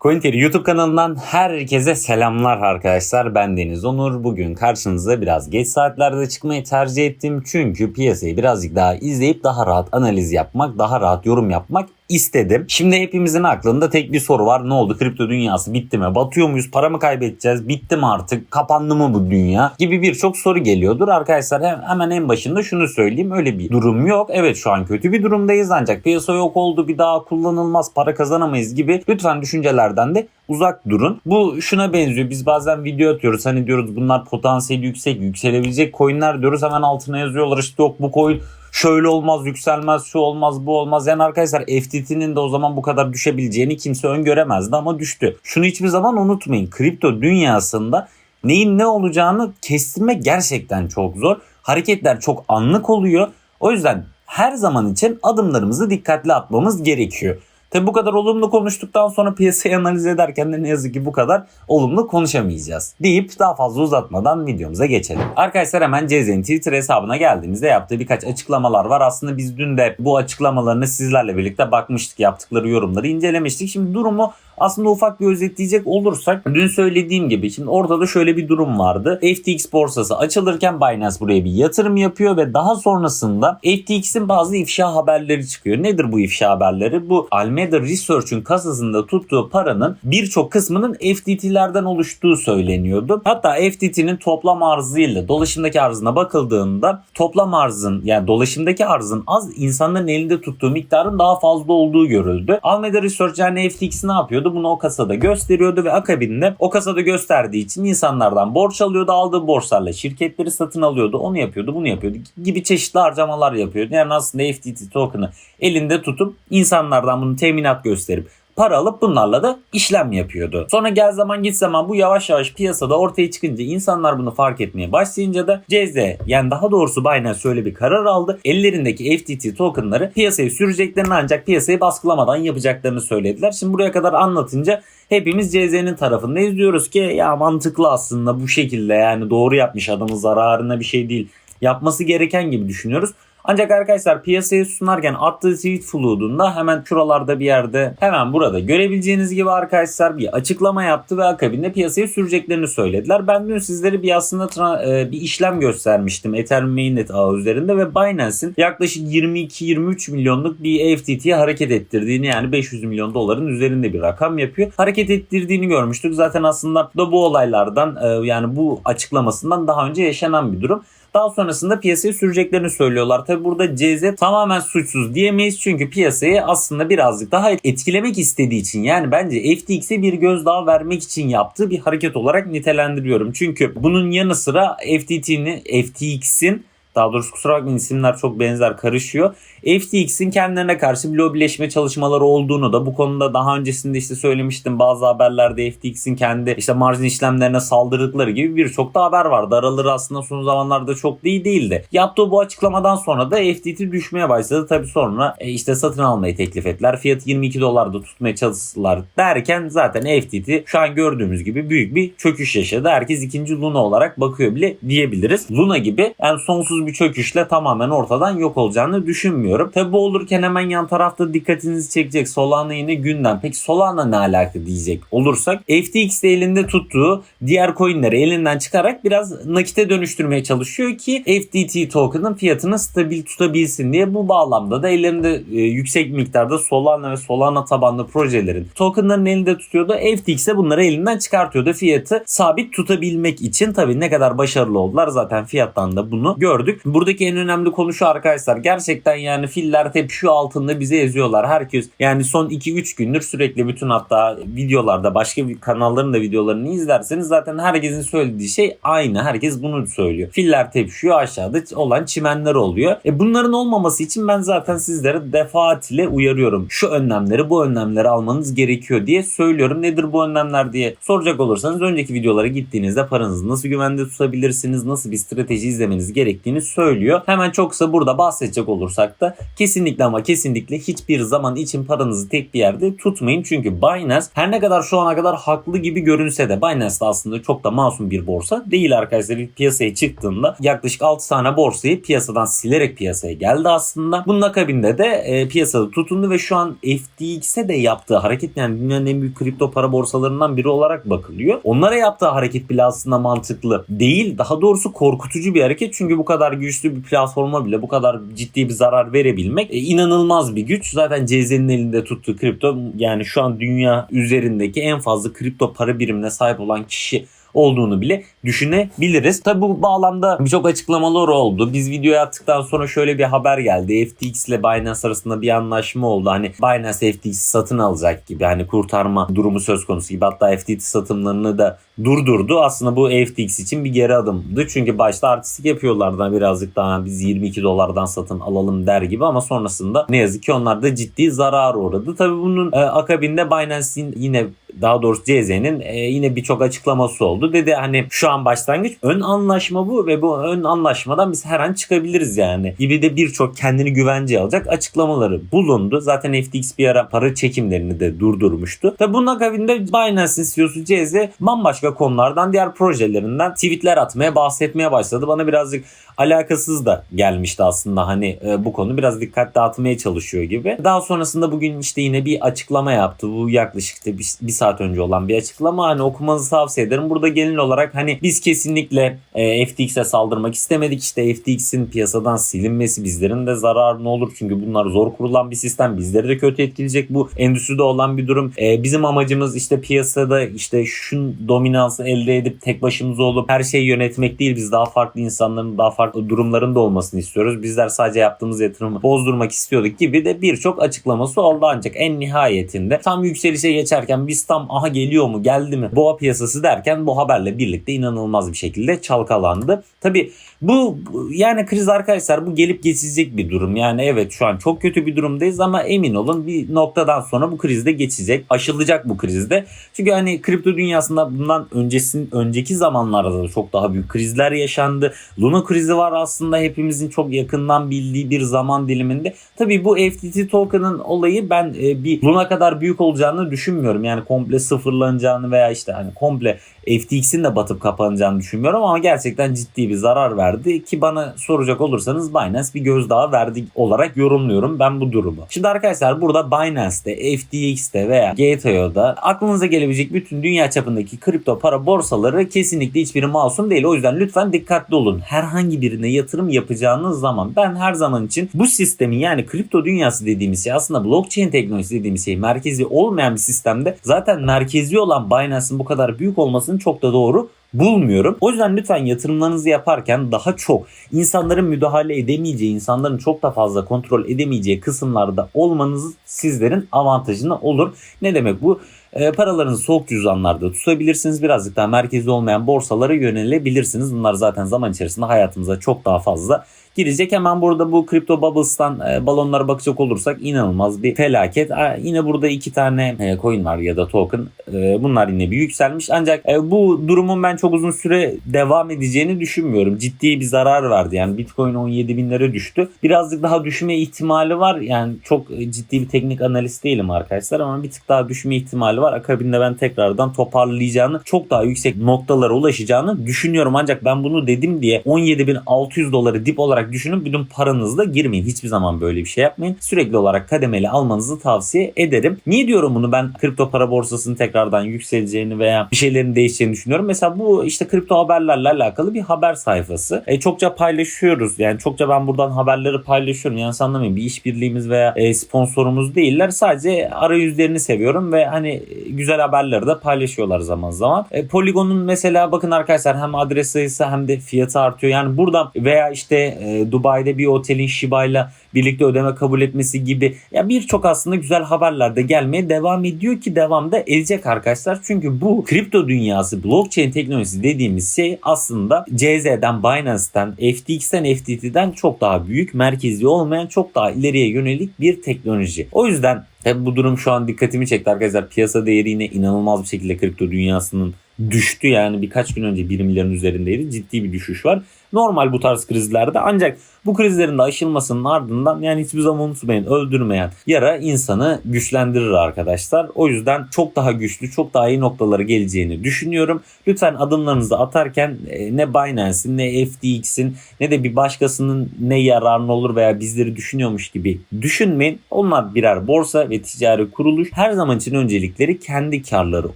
Cointeri YouTube kanalından herkese selamlar arkadaşlar. Ben Deniz Onur. Bugün karşınıza biraz geç saatlerde çıkmayı tercih ettim. Çünkü piyasayı birazcık daha izleyip daha rahat analiz yapmak, daha rahat yorum yapmak istedim. Şimdi hepimizin aklında tek bir soru var. Ne oldu? Kripto dünyası bitti mi? Batıyor muyuz? Para mı kaybedeceğiz? Bitti mi artık? Kapandı mı bu dünya? Gibi birçok soru geliyordur. Arkadaşlar hem- hemen en başında şunu söyleyeyim. Öyle bir durum yok. Evet şu an kötü bir durumdayız ancak piyasa yok oldu. Bir daha kullanılmaz. Para kazanamayız gibi lütfen düşüncelerden de uzak durun. Bu şuna benziyor. Biz bazen video atıyoruz. Hani diyoruz bunlar potansiyeli yüksek, yükselebilecek coinler diyoruz. Hemen altına yazıyorlar işte yok bu coin şöyle olmaz, yükselmez, şu olmaz, bu olmaz. Yani arkadaşlar FTT'nin de o zaman bu kadar düşebileceğini kimse öngöremezdi ama düştü. Şunu hiçbir zaman unutmayın. Kripto dünyasında neyin ne olacağını kestirmek gerçekten çok zor. Hareketler çok anlık oluyor. O yüzden her zaman için adımlarımızı dikkatli atmamız gerekiyor. Tabi bu kadar olumlu konuştuktan sonra piyasayı analiz ederken de ne yazık ki bu kadar olumlu konuşamayacağız. Deyip daha fazla uzatmadan videomuza geçelim. Arkadaşlar hemen CZ'nin Twitter hesabına geldiğimizde yaptığı birkaç açıklamalar var. Aslında biz dün de bu açıklamalarını sizlerle birlikte bakmıştık. Yaptıkları yorumları incelemiştik. Şimdi durumu aslında ufak bir özetleyecek olursak dün söylediğim gibi şimdi ortada şöyle bir durum vardı. FTX borsası açılırken Binance buraya bir yatırım yapıyor ve daha sonrasında FTX'in bazı ifşa haberleri çıkıyor. Nedir bu ifşa haberleri? Bu Alameda Research'ün kasasında tuttuğu paranın birçok kısmının FTT'lerden oluştuğu söyleniyordu. Hatta FTT'nin toplam arzıyla dolaşımdaki arzına bakıldığında toplam arzın yani dolaşımdaki arzın az insanların elinde tuttuğu miktarın daha fazla olduğu görüldü. Alameda Research yani FTX ne yapıyordu? Bunu o kasada gösteriyordu ve akabinde o kasada gösterdiği için insanlardan borç alıyordu. Aldığı borçlarla şirketleri satın alıyordu. Onu yapıyordu, bunu yapıyordu gibi çeşitli harcamalar yapıyordu. Yani aslında FTT token'ı elinde tutup insanlardan bunu teminat gösterip para alıp bunlarla da işlem yapıyordu. Sonra gel zaman git zaman bu yavaş yavaş piyasada ortaya çıkınca insanlar bunu fark etmeye başlayınca da CZ yani daha doğrusu Binance şöyle bir karar aldı. Ellerindeki FTT tokenları piyasaya süreceklerini ancak piyasayı baskılamadan yapacaklarını söylediler. Şimdi buraya kadar anlatınca hepimiz CZ'nin tarafındayız diyoruz ki ya mantıklı aslında bu şekilde yani doğru yapmış adamın zararına bir şey değil. Yapması gereken gibi düşünüyoruz. Ancak arkadaşlar piyasaya sunarken attığı tweet flood'unda hemen şuralarda bir yerde hemen burada görebileceğiniz gibi arkadaşlar bir açıklama yaptı ve akabinde piyasaya süreceklerini söylediler. Ben dün sizlere bir aslında e, bir işlem göstermiştim Ethereum mainnet ağı üzerinde ve Binance'in yaklaşık 22-23 milyonluk bir FTT'ye hareket ettirdiğini yani 500 milyon doların üzerinde bir rakam yapıyor. Hareket ettirdiğini görmüştük. Zaten aslında da bu olaylardan e, yani bu açıklamasından daha önce yaşanan bir durum. Daha sonrasında piyasaya süreceklerini söylüyorlar. Tabi burada CZ tamamen suçsuz diyemeyiz çünkü piyasayı aslında birazcık daha etkilemek istediği için yani bence FTX'e bir gözdağı vermek için yaptığı bir hareket olarak nitelendiriyorum. Çünkü bunun yanı sıra FTT'nin FTX'in daha doğrusu kusura bakmayın isimler çok benzer karışıyor. FTX'in kendilerine karşı bir lobileşme çalışmaları olduğunu da bu konuda daha öncesinde işte söylemiştim bazı haberlerde FTX'in kendi işte marjin işlemlerine saldırdıkları gibi birçok da haber vardı. Araları aslında son zamanlarda çok da iyi değildi. Yaptığı bu açıklamadan sonra da FTT düşmeye başladı. Tabi sonra e, işte satın almayı teklif ettiler. Fiyatı 22 dolarda tutmaya çalıştılar derken zaten FTT şu an gördüğümüz gibi büyük bir çöküş yaşadı. Herkes ikinci Luna olarak bakıyor bile diyebiliriz. Luna gibi yani sonsuz bir çöküşle tamamen ortadan yok olacağını düşünmüyorum. Tabi bu olurken hemen yan tarafta dikkatinizi çekecek Solana yine gündem. Peki Solana ne alaka diyecek olursak FTX'de elinde tuttuğu diğer coinleri elinden çıkarak biraz nakite dönüştürmeye çalışıyor ki FTT token'ın fiyatını stabil tutabilsin diye bu bağlamda da ellerinde e, yüksek miktarda Solana ve Solana tabanlı projelerin tokenların elinde tutuyordu. FTX'e bunları elinden çıkartıyordu fiyatı sabit tutabilmek için. Tabi ne kadar başarılı oldular zaten fiyattan da bunu gördük. Buradaki en önemli konu şu arkadaşlar. Gerçekten yani filler tepişiyor altında bize yazıyorlar. Herkes yani son 2-3 gündür sürekli bütün hatta videolarda başka bir kanalların da videolarını izlerseniz zaten herkesin söylediği şey aynı. Herkes bunu söylüyor. Filler tepişiyor aşağıda olan çimenler oluyor. E bunların olmaması için ben zaten sizlere defaatle uyarıyorum. Şu önlemleri bu önlemleri almanız gerekiyor diye söylüyorum. Nedir bu önlemler diye soracak olursanız önceki videolara gittiğinizde paranızı nasıl güvende tutabilirsiniz, nasıl bir strateji izlemeniz gerektiğini getireceğini söylüyor. Hemen çok kısa burada bahsedecek olursak da kesinlikle ama kesinlikle hiçbir zaman için paranızı tek bir yerde tutmayın. Çünkü Binance her ne kadar şu ana kadar haklı gibi görünse de Binance de aslında çok da masum bir borsa değil arkadaşlar. Piyasaya çıktığında yaklaşık 6 tane borsayı piyasadan silerek piyasaya geldi aslında. Bunun akabinde de e, piyasada tutundu ve şu an FTX'e de yaptığı hareket yani dünyanın en büyük kripto para borsalarından biri olarak bakılıyor. Onlara yaptığı hareket bile aslında mantıklı değil. Daha doğrusu korkutucu bir hareket. Çünkü bu kadar güçlü bir platforma bile bu kadar ciddi bir zarar verebilmek e, inanılmaz bir güç. Zaten CZ'nin elinde tuttuğu kripto yani şu an dünya üzerindeki en fazla kripto para birimine sahip olan kişi olduğunu bile düşünebiliriz. Tabi bu bağlamda birçok açıklamalar oldu. Biz videoyu attıktan sonra şöyle bir haber geldi. FTX ile Binance arasında bir anlaşma oldu. Hani Binance FTX'i satın alacak gibi hani kurtarma durumu söz konusu gibi. Hatta FTX satımlarını da durdurdu. Aslında bu FTX için bir geri adımdı. Çünkü başta artistik yapıyorlardı birazcık daha biz 22 dolardan satın alalım der gibi ama sonrasında ne yazık ki onlar da ciddi zarar uğradı. Tabi bunun e, akabinde Binance'in yine daha doğrusu CZ'nin e, yine birçok açıklaması oldu. Dedi hani şu an başlangıç ön anlaşma bu ve bu ön anlaşmadan biz her an çıkabiliriz yani. Gibi de birçok kendini güvenceye alacak açıklamaları bulundu. Zaten FTX bir ara para çekimlerini de durdurmuştu. Tabi bunun akabinde Binance'in CEO'su CZ bambaşka konulardan diğer projelerinden tweetler atmaya bahsetmeye başladı. Bana birazcık alakasız da gelmişti aslında hani e, bu konu biraz dikkat dağıtmaya çalışıyor gibi. Daha sonrasında bugün işte yine bir açıklama yaptı. Bu yaklaşık işte bir, bir saat önce olan bir açıklama. Hani okumanızı tavsiye ederim. Burada genel olarak hani biz kesinlikle e, FTX'e saldırmak istemedik. İşte FTX'in piyasadan silinmesi bizlerin de zararı olur. Çünkü bunlar zor kurulan bir sistem. Bizleri de kötü etkileyecek. Bu endüstride olan bir durum. E, bizim amacımız işte piyasada işte şun dominansı elde edip tek başımıza olup her şeyi yönetmek değil. Biz daha farklı insanların daha farklı durumların da olmasını istiyoruz. Bizler sadece yaptığımız yatırımı bozdurmak istiyorduk gibi de birçok açıklaması oldu ancak en nihayetinde tam yükselişe geçerken biz tam aha geliyor mu geldi mi boğa piyasası derken bu haberle birlikte inanılmaz bir şekilde çalkalandı. Tabi bu yani kriz arkadaşlar bu gelip geçecek bir durum. Yani evet şu an çok kötü bir durumdayız ama emin olun bir noktadan sonra bu krizde geçecek. Aşılacak bu krizde. Çünkü hani kripto dünyasında bundan öncesin önceki zamanlarda da çok daha büyük krizler yaşandı. Luna krizi var aslında hepimizin çok yakından bildiği bir zaman diliminde. Tabii bu FTT token'ın olayı ben e, bir Luna kadar büyük olacağını düşünmüyorum. Yani komple sıfırlanacağını veya işte hani komple FTX'in de batıp kapanacağını düşünmüyorum ama gerçekten ciddi bir zarar verdi ki bana soracak olursanız Binance bir gözdağı verdi olarak yorumluyorum ben bu durumu. Şimdi arkadaşlar burada Binance'te, FTX'te veya GTO'da aklınıza gelebilecek bütün dünya çapındaki kripto para borsaları kesinlikle hiçbiri masum değil. O yüzden lütfen dikkatli olun. Herhangi birine yatırım yapacağınız zaman ben her zaman için bu sistemin yani kripto dünyası dediğimiz şey aslında blockchain teknolojisi dediğimiz şey merkezi olmayan bir sistemde zaten merkezi olan Binance'ın bu kadar büyük olmasını çok da doğru bulmuyorum. O yüzden lütfen yatırımlarınızı yaparken daha çok insanların müdahale edemeyeceği, insanların çok da fazla kontrol edemeyeceği kısımlarda olmanız sizlerin avantajına olur. Ne demek bu? E, paralarınızı soğuk cüzdanlarda tutabilirsiniz. Birazcık daha merkezi olmayan borsalara yönelebilirsiniz. Bunlar zaten zaman içerisinde hayatımıza çok daha fazla girecek. Hemen burada bu Crypto Bubbles'tan e, balonlara bakacak olursak inanılmaz bir felaket. E, yine burada iki tane e, coin var ya da token. E, bunlar yine bir yükselmiş. Ancak e, bu durumun ben çok uzun süre devam edeceğini düşünmüyorum. Ciddi bir zarar verdi. Yani Bitcoin 17 binlere düştü. Birazcık daha düşme ihtimali var. Yani çok e, ciddi bir teknik analist değilim arkadaşlar ama bir tık daha düşme ihtimali var. Akabinde ben tekrardan toparlayacağını çok daha yüksek noktalara ulaşacağını düşünüyorum. Ancak ben bunu dedim diye 17.600 doları dip olarak düşünün bütün paranızla girmeyin. Hiçbir zaman böyle bir şey yapmayın. Sürekli olarak kademeli almanızı tavsiye ederim. Niye diyorum bunu ben kripto para borsasının tekrardan yükseleceğini veya bir şeylerin değişeceğini düşünüyorum. Mesela bu işte kripto haberlerle alakalı bir haber sayfası. E, çokça paylaşıyoruz. Yani çokça ben buradan haberleri paylaşıyorum. Yani anlamayın bir işbirliğimiz veya e, sponsorumuz değiller. Sadece arayüzlerini seviyorum ve hani güzel haberleri de paylaşıyorlar zaman zaman. E, Polygon'un mesela bakın arkadaşlar hem adres sayısı hem de fiyatı artıyor. Yani buradan veya işte e, Dubai'de bir otelin Shiba'yla birlikte ödeme kabul etmesi gibi ya birçok aslında güzel haberler de gelmeye devam ediyor ki devam da edecek arkadaşlar. Çünkü bu kripto dünyası blockchain teknolojisi dediğimiz şey aslında CZ'den, Binance'ten, FTX'ten, FTT'den çok daha büyük, merkezi olmayan çok daha ileriye yönelik bir teknoloji. O yüzden Tabi bu durum şu an dikkatimi çekti arkadaşlar. Piyasa değeri yine inanılmaz bir şekilde kripto dünyasının düştü. Yani birkaç gün önce 1 milyarın üzerindeydi. Ciddi bir düşüş var. Normal bu tarz krizlerde ancak bu krizlerin de aşılmasının ardından yani hiçbir zaman unutmayın öldürmeyen yara insanı güçlendirir arkadaşlar. O yüzden çok daha güçlü, çok daha iyi noktalara geleceğini düşünüyorum. Lütfen adımlarınızı atarken e, ne Binance'in ne FTX'in ne de bir başkasının ne yararına olur veya bizleri düşünüyormuş gibi düşünmeyin. Onlar birer borsa ve ticari kuruluş. Her zaman için öncelikleri kendi karları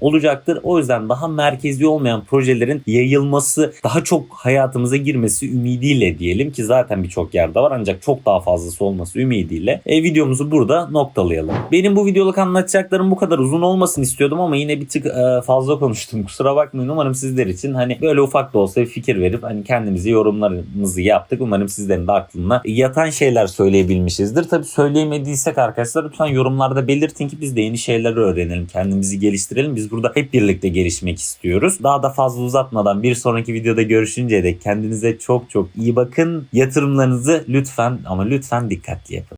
olacaktır. O yüzden daha merkezi olmayan projelerin yayılması, daha çok hayatımıza girmesi ümidiyle diyelim ki zaten birçok yerde var ancak çok daha fazlası olması ümidiyle e, videomuzu burada noktalayalım. Benim bu videoluk anlatacaklarım bu kadar uzun olmasın istiyordum ama yine bir tık e, fazla konuştum. Kusura bakmayın. Umarım sizler için hani böyle ufak da olsa bir fikir verip hani kendimizi yorumlarımızı yaptık. Umarım sizlerin de aklına yatan şeyler söyleyebilmişizdir. Tabii söyleyemediysek arkadaşlar lütfen yorumlarda belirtin ki biz de yeni şeyler öğrenelim. Kendimizi geliştirelim. Biz burada hep birlikte gelişmek istiyoruz. Daha da fazla uzatmadan bir sonraki videoda görüşünceye dek çok çok iyi bakın. Yatırımlarınızı lütfen ama lütfen dikkatli yapın.